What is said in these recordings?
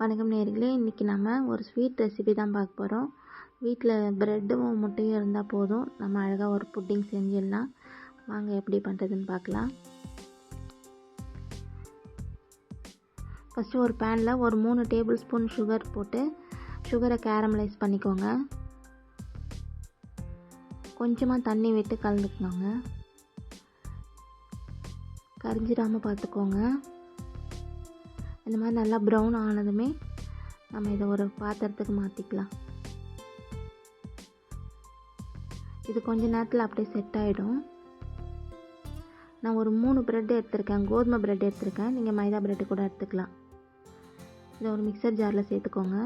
வணக்கம் நேர்களே இன்றைக்கி நம்ம ஒரு ஸ்வீட் ரெசிபி தான் பார்க்க போகிறோம் வீட்டில் ப்ரெட்டும் முட்டையும் இருந்தால் போதும். நம்ம அழகாக ஒரு புட்டிங் செஞ்சிடலாம். வாங்க எப்படி பண்ணுறதுன்னு பார்க்கலாம். ஃபஸ்ட்டு ஒரு பேனில் ஒரு மூணு டேபிள் ஸ்பூன் சுகர் போட்டு சுகரை கேரமலைஸ் பண்ணிக்கோங்க. கொஞ்சமாக தண்ணி விட்டு கலந்துக்கோங்க. கரிஞ்சிடாமல் பார்த்துக்கோங்க. இந்த மாதிரி நல்லா ப்ரௌன் ஆனதுமே நம்ம இதை ஒரு பாத்திரத்துக்கு மாற்றிக்கலாம் இது கொஞ்ச நேரத்தில் அப்படியே செட் ஆகிடும் நான் ஒரு மூணு ப்ரெட் எடுத்திருக்கேன். கோதுமை ப்ரெட் எடுத்திருக்கேன். நீங்கள் மைதா ப்ரெட்டு கூட எடுத்துக்கலாம். இதை ஒரு மிக்சர் ஜாரில் சேர்த்துக்கோங்க.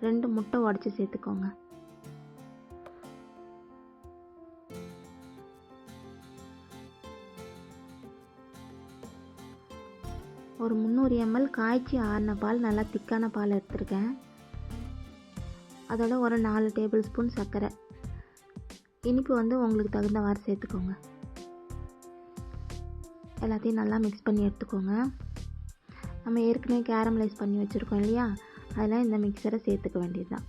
ரெண்டு முட்டை உடச்சி சேர்த்துக்கோங்க. ஒரு முந்நூறு எம்எல் காய்ச்சி ஆறின பால் நல்லா திக்கான பால் எடுத்திருக்கேன். அதோட ஒரு நாலு டேபிள் ஸ்பூன் சர்க்கரை. இனிப்பு வந்து உங்களுக்கு தகுந்தவாறு சேர்த்துக்கோங்க. எல்லாத்தையும் நல்லா மிக்ஸ் பண்ணி எடுத்துக்கோங்க. நம்ம ஏற்கனவே கேரமலைஸ் பண்ணி வச்சுருக்கோம் இல்லையா? அதெல்லாம் இந்த மிக்சரை சேர்த்துக்க வேண்டியது தான்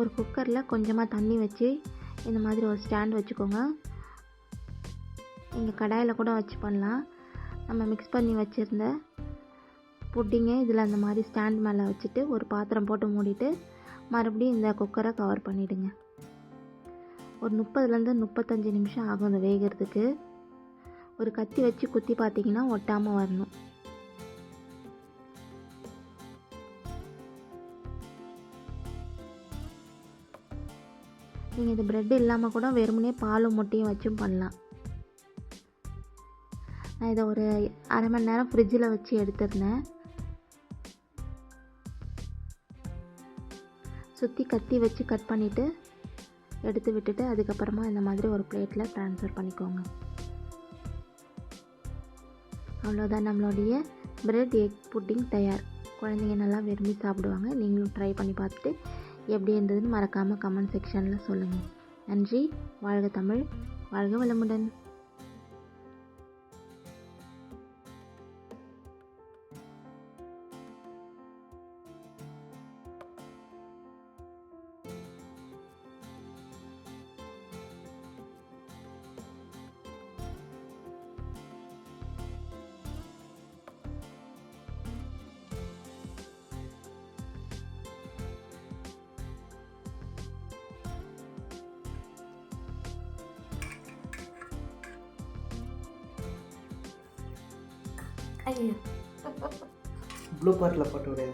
ஒரு குக்கரில் கொஞ்சமாக தண்ணி வச்சு இந்த மாதிரி ஒரு ஸ்டாண்ட் வச்சுக்கோங்க. நீங்கள் கடாயில் கூட வச்சு பண்ணலாம். நம்ம மிக்ஸ் பண்ணி வச்சுருந்த புட்டிங்கை இதில் அந்த மாதிரி ஸ்டாண்ட் மேலே வச்சுட்டு ஒரு பாத்திரம் போட்டு மூடிட்டு மறுபடியும் இந்த குக்கரை கவர் பண்ணிவிடுங்க ஒரு முப்பதுலேருந்து முப்பத்தஞ்சு நிமிஷம் ஆகும் அது வேகிறதுக்கு. ஒரு கத்தி வச்சு குத்தி பார்த்தீங்கன்னா ஒட்டாமல் வரணும். நீங்கள் இது ப்ரெட் இல்லாமல் கூட வெறுமனே பாலும் முட்டையும் வச்சும் பண்ணலாம். நான் இதை ஒரு அரை மணி நேரம் ஃப்ரிட்ஜில் வச்சு எடுத்துருந்தேன். சுற்றி கத்தி வச்சு கட் பண்ணிவிட்டு எடுத்து விட்டுட்டு அதுக்கப்புறமா இந்த மாதிரி ஒரு பிளேட்டில் ட்ரான்ஸ்ஃபர் பண்ணிக்கோங்க. அவ்வளோதான் நம்மளுடைய பிரெட் எக் புட்டிங் தயார். குழந்தைங்க நல்லா விரும்பி சாப்பிடுவாங்க. நீங்களும் ட்ரை பண்ணி பார்த்துட்டு எப்படி இருந்ததுன்னு மறக்காமல் கமெண்ட் செக்ஷனில் சொல்லுங்கள் நன்றி. வாழ்க தமிழ். வாழ்க வளமுடன். ப்ளூ பார்ட்டில் போட்டு விடு.